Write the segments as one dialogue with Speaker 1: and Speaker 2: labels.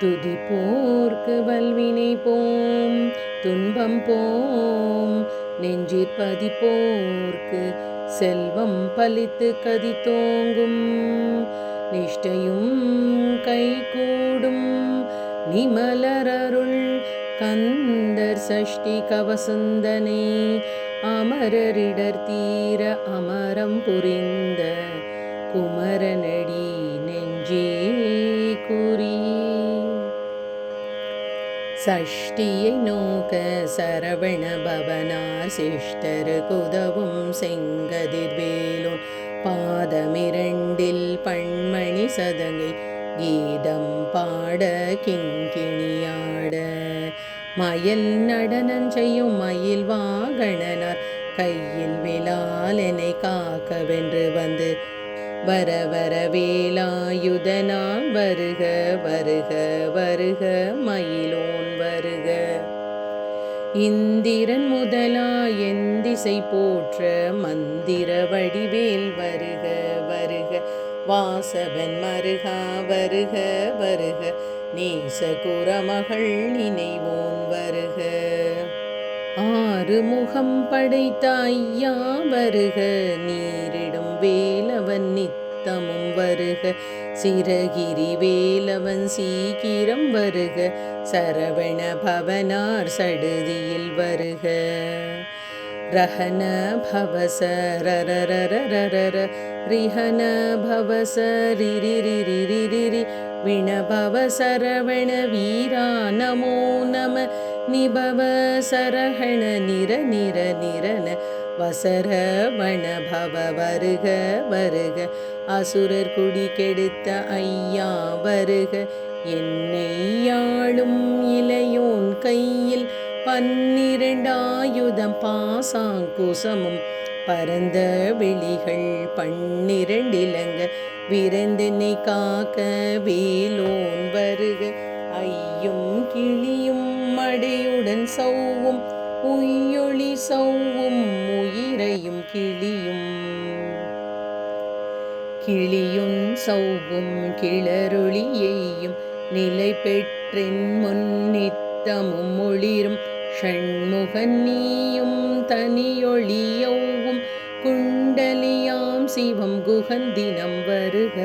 Speaker 1: துதி போர்க்கு வல்வினை போம் துன்பம் போம். நெஞ்சிற் பதிப்போர்க்கு செல்வம் பலித்து கதி தோங்கும் நிஷ்டையும் கைகூடும் நிமலரருள் கந்தர் சஷ்டி கவசந்தனே. அமரரிடர் தீர அமரம் புரிந்த குமரனடி நெஞ்சே கூறி சஷ்டியை நோக்க சரவண பவனார் சிஷ்டரு குதவும் செங்கதிர்வேலோன். பாதமிரண்டில் பண்மணி சதங்கை கீதம் பாட கிங்கிணியாட. மயல் நடனம் செய்யும் மயில் வாகணனார் கையில் விழாலனை காக்கவென்று வந்து வர வர வேலாயுதனாம் வருக வருக வருக மயிலோன் வருக. இந்திரன் முதலா எந்திசை போற்ற மந்திர வடிவேல் வருக வருக. வாசவன் மருகா வருக வருக. நேச குரமகள் நினைவோன் வருக. ஆறு முகம் படைத்த ஐயா வருக நீரில் வேலவன் நித்தமும் வருக. சிறகிரி வேலவன் சீக்கிரம் வருக. சரவண பவனார் சடுதியில் வருக. ரஹன பவச ரரரரரரர ரிஹன பவச ரிரிரிரிரிரி விணபவ சரவண வீரா. நமோ நம. நிபவ சரஹண நிர நிர நிரன. வசர பவ வருக வருக அசுரர் குடி கெடுத்த ஐயா வருக. என்னை யாழும் இளையோன் கையில் பன்னிரண்டாயுதம் பாசாங்குசமும் பரந்த விழிகள் பன்னிரண்டிலங்க விரைந்தனை காக்க வேலோன் வருக. ஐயும் கிளியும் மடையுடன் சௌவும் உய்யொளி சௌவும் கிளியும் கிளியும் கிளியும் சௌவும் கிளரொளியையும் நிலை பெற்றின் முன்னித்தமும் ஒளிரும் ஷண்முகன் நீயும் தனியொளியவும் குண்டலியாம் சிவம் குகந்தினம் வருக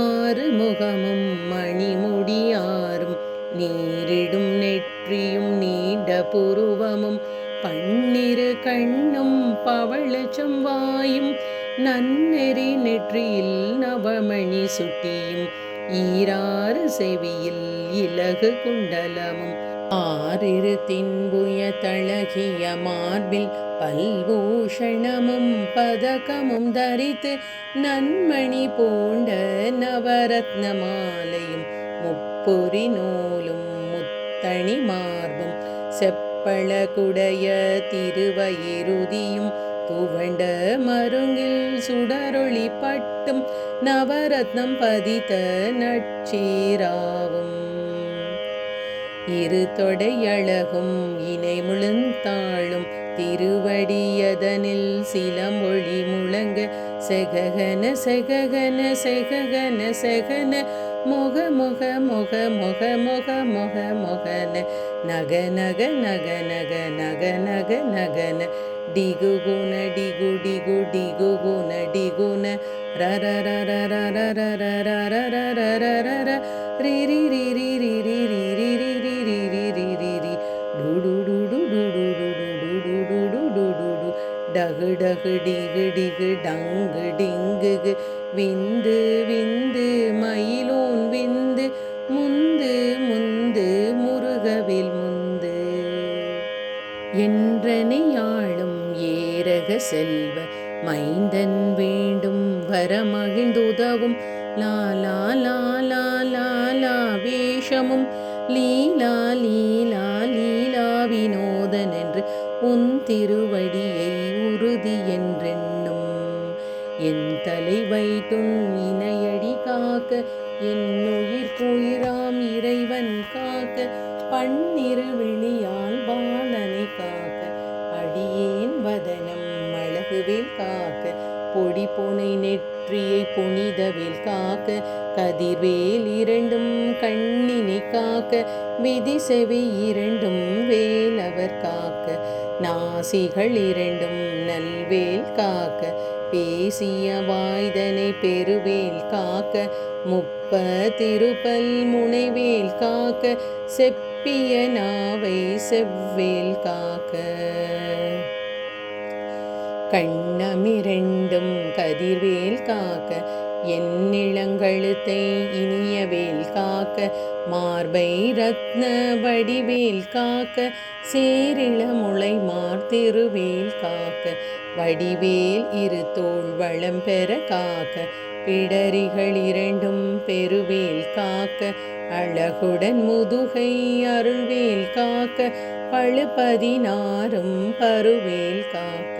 Speaker 1: ஆறு முகமும் மணிமுடியாரும் நீரிடும் நெற்றியும் நீண்ட புருவமும் பன்னிரு கண்ணும் பவளச்சம் வாயும் நன்னெறி நெற்றியில் நவமணி சுட்டியும் ஈராறு செவியில் இலகு குண்டலமும். ஆறிரு தின்புய தழகிய மார்பில் பல்பூஷணமும் பதக்கமும் தரித்து நன்மணி பூண்ட நவரத்ன மாலையும் முப்பொறி நூலும் முத்தணி மார்பும் செப் பழகுடைய திருவயிருதியும் துவண்ட மருங்கில் சுடரொளி பட்டும் நவரத்னம் பதித்த நட்சீராவும். இரு தொடையழகும் இணை முழுந்தாளும் திருவடியதனில் சிலமொழி முழங்க செககன செககன செககன செகன முக முக முக முக முக முக முகன நக நக நக நக நக நக நகன டிகு குண டிகு டிகு டிகு குண டிகுண ரர ரர ரர ரர ரர ரர ரர ர ரி ரி ரி ரி ரி ரி டிகு டிகு டங்கு டிங்குகு விந்து விந்து மயிலோன் விந்து முந்து முந்து முருகவில் முந்து. என்றனையாளும் ஏரக செல்வ மைந்தன் வேண்டும் வரமகிழ்ந்துதவும் லாலா லாலா லாலா வேஷமும் லீலா லீலா லீலா வினோதன் என்று உன் திருவடியை உறுதி என்றென்னும். என் தலை வைத்தும் இணையடி காக்க என் உயிர் குயிராம் இறைவன் காக்க பன்னிரு விழியால் பாலனை காக்க அடியேன் வதனம் அழகுவேல் காக்க பொடி பொனை நெற்றியை புனிதவேல் காக்க கதிர்வேல் இரண்டும் கண்ணினை காக்க விதி செவி இரண்டும் வேலவர் காக்க நாசிகள் இரண்டும் நல்வேல் காக்க பேசிய வாய்தனை பெருவேல் காக்க முப்ப திருப்பல் முனைவேல் காக்க செப்பிய நாவை செவ்வேல் காக்க. கண்ணமிரண்டும் கதிர்வேல் காக்க என் எண்ணிளங்கழுத்தை இனியவேல் காக்க மார்பை ரத்ன வடிவேல் காக்க சேரிள முளை மார்த்திருவேல் காக்க வடிவேல் இரு தோல் வளம் பெற காக்க பிடரிகள் இரண்டும் பெருவேல் காக்க அழகுடன் முதுகை அருள்வேல் காக்க பழு பதினாறும் பருவேல் காக்க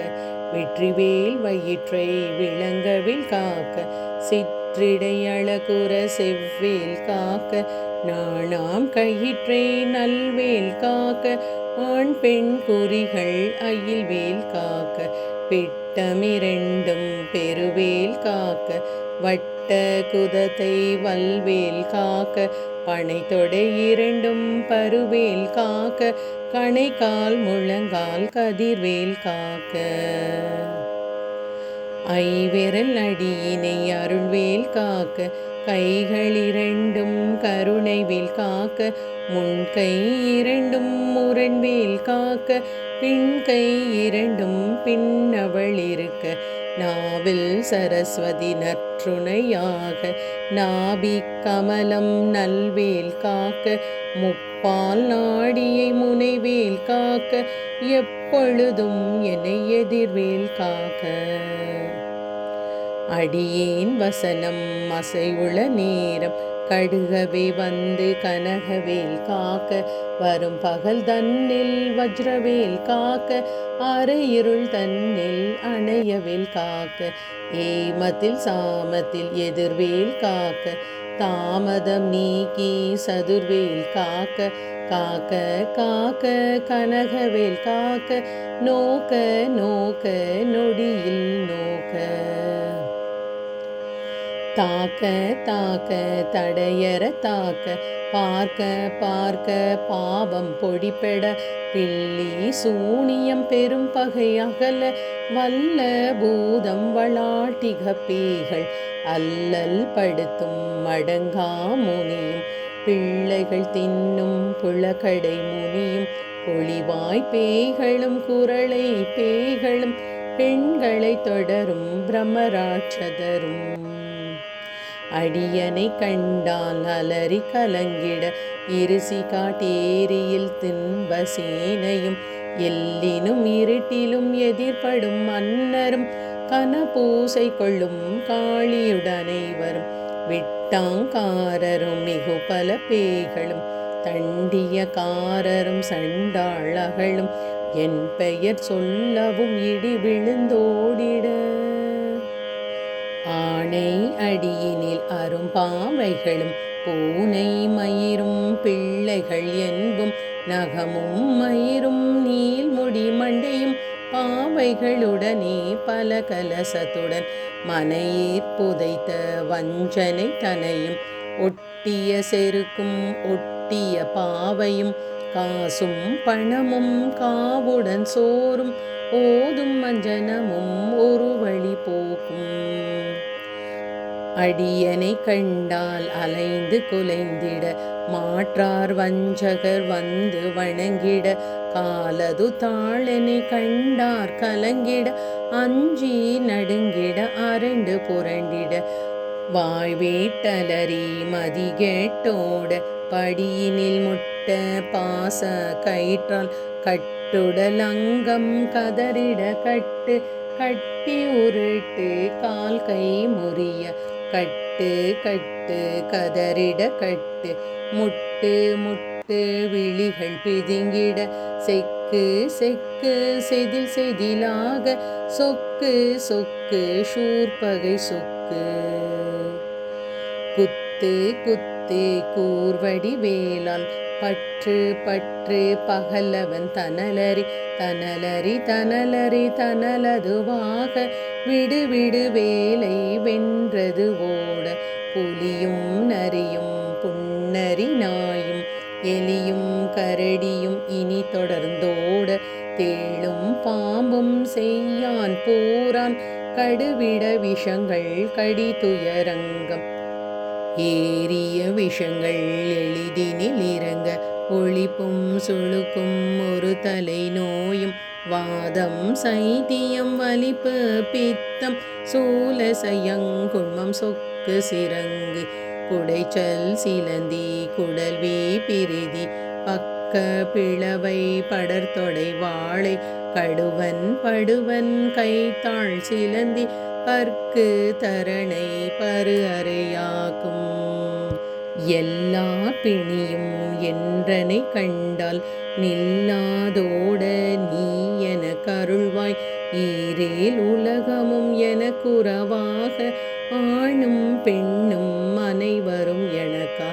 Speaker 1: வெற்றிவேல் வயிற்றை விளங்கவில் காக்க சிற்றிடையழகுற செவ்வேல் காக்க நாணாம் கயிற்றை நல்வேல் காக்க ஆண் பெண் குறிகள் அயில்வேல் காக்க பிட்டமிரண்டும் பெருவேல் காக்க வட்ட குதத்தை வல்வேல் காக்க பனை தொடை இரண்டும் பருவேல் காக்க கணைக்கால் முழங்கால் கதிர்வேல் காக்க. ஐவிரல் அடியினை அருள்வேல் காக்க கைகள் இரண்டும் கருணைவேல் காக்க முன்கை இரண்டும் முரண்வேல் காக்க பின்கை இரண்டும் பின்னவள் இருக்க. நாவில் சரஸ்வதி நற்றுணையாக நாபி கமலம் நல்வேல் காக்க முப்பால் நாடியை முனைவேல் காக்க எப்பொழுதும் என்னை எதிர்வேல் காக்க. அடியேன் வசனம் அசைவுள நேரம். கடுகவே வந்து கனகவேல் காக்க. வரும் பகல் தன்னில் வஜ்ரவேல் காக்க. அரையிருள் தன்னில் அணையவேல் காக்க. ஏமத்தில் சாமத்தில் எதிர்வேல் காக்க. தாமதம் நீக்கி சதுர்வேல் காக்க. காக்க காக்க கனகவேல் காக்க. நோக்க நோக்க நொடியில் நோக்க. தாக்க தாக்க தடையற தாக்க பார்க்க பார்க்க பாவம் பொடிப்பெட பில்லி சூனியம் பெரும் பகை அகல வல்ல பூதம் வளாட்டிக பேய்கள் அல்லல் படுத்தும் மடங்கா முனியும் பிள்ளைகள் தின்னும் புலக்கடை முனியும் பொழிவாய் பேய்களும் குரளை பேய்களும் பெண்களை தொடரும் பிரமராட்சதரும். அடியனை கண்டால் அலறி கலங்கிட இருசி காட்டேரியில் தின்ப சேனையும் எல்லினும் இருட்டிலும் எதிர்படும் மன்னரும் கனபூசை கொள்ளும் காளியுடனை வரும் விட்டாங்காரரும் மிகு பல பேய்களும் தண்டிய காரரும் சண்டாளகளும் என் பெயர் சொல்லவும் இடி விழுந்தோடிட. ஆணை அடியினில் அரும்பாவைகளும் பூனை மயிரும் பிள்ளைகள் என்பும் நகமும் மயிரும் நீள்முடி மண்டையும் பாவைகளுடனே பல கலசத்துடன் மனையீர் புதைத்த வஞ்சனை தனையும் ஒட்டிய செருக்கும் ஒட்டிய பாவையும் காசும் பணமும் காவுடன் சோறும் ஓதும் மஞ்சனமும் ஒரு வழி போக்கும். அடியனை கண்டால் அலைந்து குலைந்திட மாற்றார் வஞ்சகர் வந்து வணங்கிட காலது தாளனை கண்டார் கலங்கிட அஞ்சி நடுங்கிட அரண்டு புரண்டிட. வாய்வேட்டலரி மதிகேட்டோட படியினில் முட்ட பாச கயிற்றால் கட்டுடல் அங்கம் கதறிட கட்டு கட்டி உருட்டு கால் கை முறிய. கட்டு கட்டு கதறிட கட்டு. முட்டு முட்டு விழிகள் பிதுங்கிட. செக்கு செக்கு செதில் செதிலாக. சொக்கு சொக்கு ஷூர்பகை சொக்கு. குத்து குத்து கூர்வடி வேலால் பற்று பற்று பகலவன் தனலரி தனலரி தனலரி தனலதுவாக விடு விடு வேலை வென்றது ஓட. புலியும் நரியும் புன்னரி நாயும் எலியும் கரடியும் இனி தொடர்ந்தோட. தேளும் பாம்பும் செய்யான் போரான் கடுவிட விஷங்கள் கடி துயரங்கம் ஏறிய விஷங்கள் எளிதினில் இறங்க ஒழிப்பும் சுழுக்கும் ஒரு தலை நோயும் வாதம் சைத்தியம் வலிப்பு பித்தம் சூல சையங்குமம் சொக்கு சிறங்கு குடைச்சல் சிலந்தி குடல்வி பிரிதி பக்க பிளவை படர்தொடை வாழை கடுவன் படுவன் கைத்தாள் சிலந்தி பற்கு தரணை பரு அறையாகும். எல்லா பிணியும் என்றனை கண்டால் நில்லாதோட நீ என கருள்வாய். ஈரேல் உலகமும் என குறவாக ஆணும் பெண்ணும் அனைவரும் எனக்கா.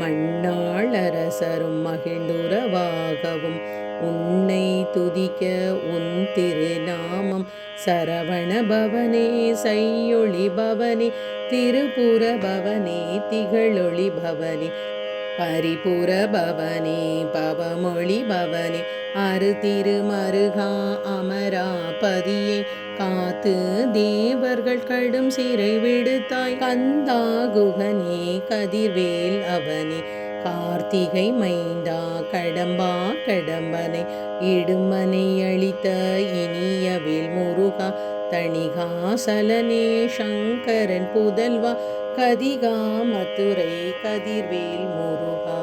Speaker 1: மண்ணாள் அரசரும் மகிழ்ந்துறவாகவும். உன்னை துதிக்க உன் திருநாமம் சரவண பவனே சையொளி பவனே திருப்புர பவனே திகழொளி பவனே பரிபுர பவனே பவமொழி பவனே அரு திருமருகா அமராபதியை காத்து தேவர்கள் கடும் சிறை விடுத்தாய் கந்தா குகனே கதிர்வேல் அவனே. கார்த்திகை மைந்தா கடம்பா கடம்பனை இடுமனை அளித்த இனியவில் முருகா தணிகாசலனே சங்கரன் புதல்வா கதிகா மதுரை கதிர்வேல் முருகா.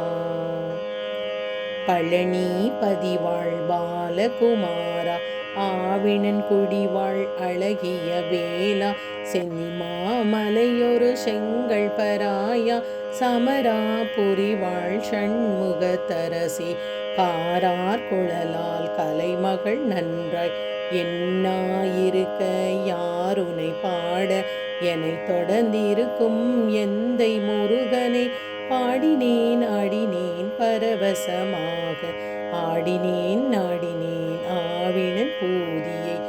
Speaker 1: பழனி பதிவாள் பாலகுமாரா ஆவினன் குடிவாள் அழகிய வேலா சென்னிமாமலையொரு செங்கல் பராயா சமராபுரி வாழ் சண்முகத்தரசி தரசி காரார் குழலால் கலைமகள் நன்றாய். என்னாயிருக்க? யாருனை பாட? என்னை தொடர்ந்திருக்கும் எந்தை முருகனை பாடினேன் ஆடினேன் பரவசமாக. ஆடினேன் நாடினேன் ஆவினன் பூதியை.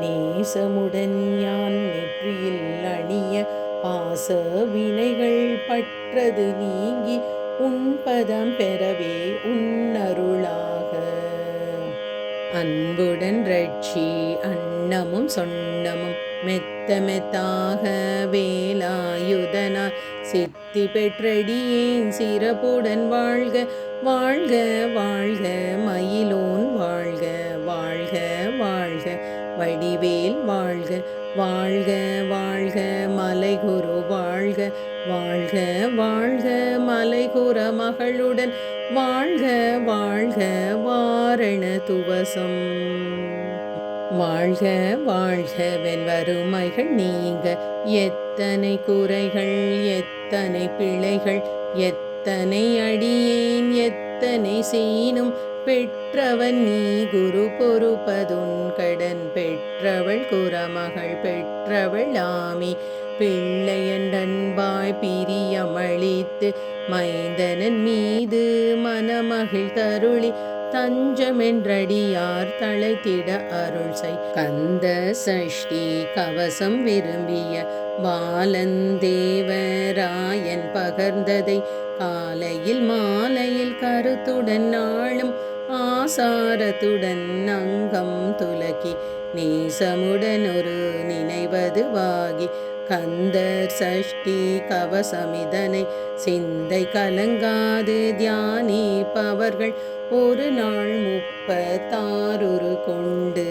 Speaker 1: நேசமுடன் யான் நெற்றியில் அணிய பாச வினைகள் பற்றது நீங்கி உன்பதம் பெறவே உன்னருளாக. அன்புடன் ரட்சி அன்னமும் சொன்னமும் மெத்த மெத்தாக வேலாயுதனார் சித்தி பெற்றடியேன் சிறப்புடன் வாழ்க வாழ்க வாழ்க மயிலோன் வாழ்க வாழ்க வாழ்க வடிவேல் வாழ்க வாழ்க வாழ்க. மலைகுரு வாழ்க வாழ்க வாழ்க. மலைகுர மகளுடன் வாழ்க வாழ்க. வாரண துவசம். வாழ்க வாழ்கவென் வறுமைகள் நீங்க. எத்தனை குறைகள் எத்தனை பிழைகள் எத்தனை அடியேன் எத்தனை சீனும். பெற்றவன் நீ குரு பொறுப்பதுன் கடன் பெற்றவள் குரமகள் பெற்றவள் ஆமி. பிள்ளையண்டன்பாய் பிரியமளித்து மைந்தனன் மீது மனமகிழ் தருளி தஞ்சமென்றடியார் தழைத்திட அருள் செய். கந்த சஷ்டி கவசம் விரும்பிய பாலந்தேவராயன் பகர்ந்ததை காலையில் மாலையில் கருத்துடன் நாளும் ஆசாரத்துடன் அங்கம் துலக்கி நேசமுடன் ஒரு நினைவதுவாகி கந்தர் சஷ்டி கவசமிதனை சிந்தை கலங்காது தியானிப்பவர்கள் ஒரு நாள் முப்பத்தாறு கொண்டு.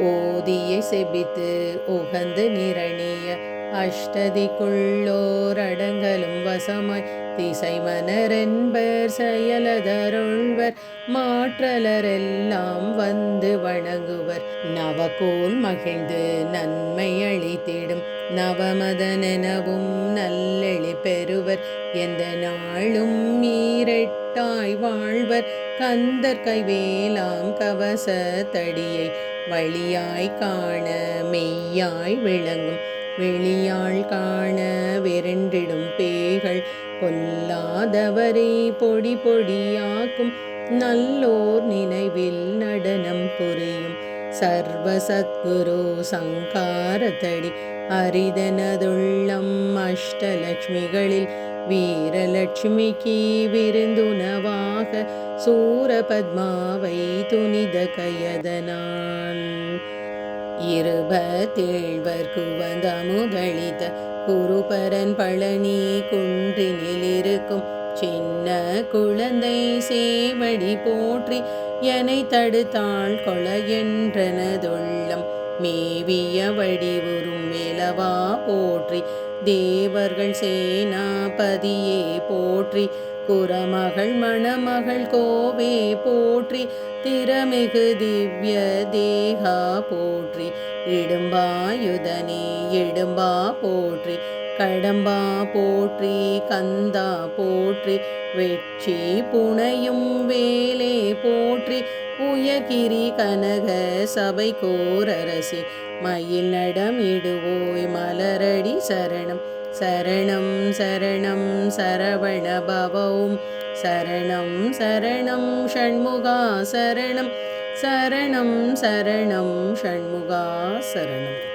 Speaker 1: ஓதியை செபித்து உகந்து நிரணிய அஷ்டதிக்குள்ளோர் அடங்கலும் வசமாய் திசைமனரென்பர் செயலதருள்வர். மாற்றலரெல்லாம் வந்து வணங்குவர். நவகோல் மகிழ்ந்து நன்மை அளித்திடும். நவமதனெனவும் நல்லெளி பெறுவர். எந்த நாளும் நீரெட்டாய் வாழ்வர். கந்தர் கைவேலாம் கவச தடியை வழியாய் காண மெய்யாய் விளங்கும். வெளியாள் காண விரண்டிடும் பேய்கள் பொல்லாதவரை பொடி பொடியாக்கும் நல்லோர் நினைவில் நடனம் புரியும் சர்வ சத்குரு சங்காரத்தடி. அரிதனதுள்ளம் அஷ்டலக்ஷ்மிகளில் வீரலட்சுமிக்கு விருந்துணவாக சூரபத்மாவை துனித கயதனான். இருபத்தேழ்வர் குவந்த குருபரன் பழனி குன்றினில் இருக்கும் சின்ன குழந்தை சேவடி போற்றி என்னை தடுத்தாள் கொள என்றனதுள்ளம் மேவிய வடிவுறும் மேலவா போற்றி தேவர்கள் சேனாபதியே போற்றி குரமகள் மணமகள் கோவே போற்றி திறமிகு திவ்ய தேகா போற்றி. இடும்பாயுதனே இடும்பா போற்றி. கடம்பா போற்றி கந்தா போற்றி. வெற்றி புனையும் வேலே போற்றி. உயகிரி கனக சபை கோரரசி மயில் நடமிடுவோய் மலரடி சரணம். சரணம் சரணம் சரவண பவம் சரணம் சரணம் ஷண்முகா சரணம். சரணம் சரணம் ஷண்முகா சரணம்.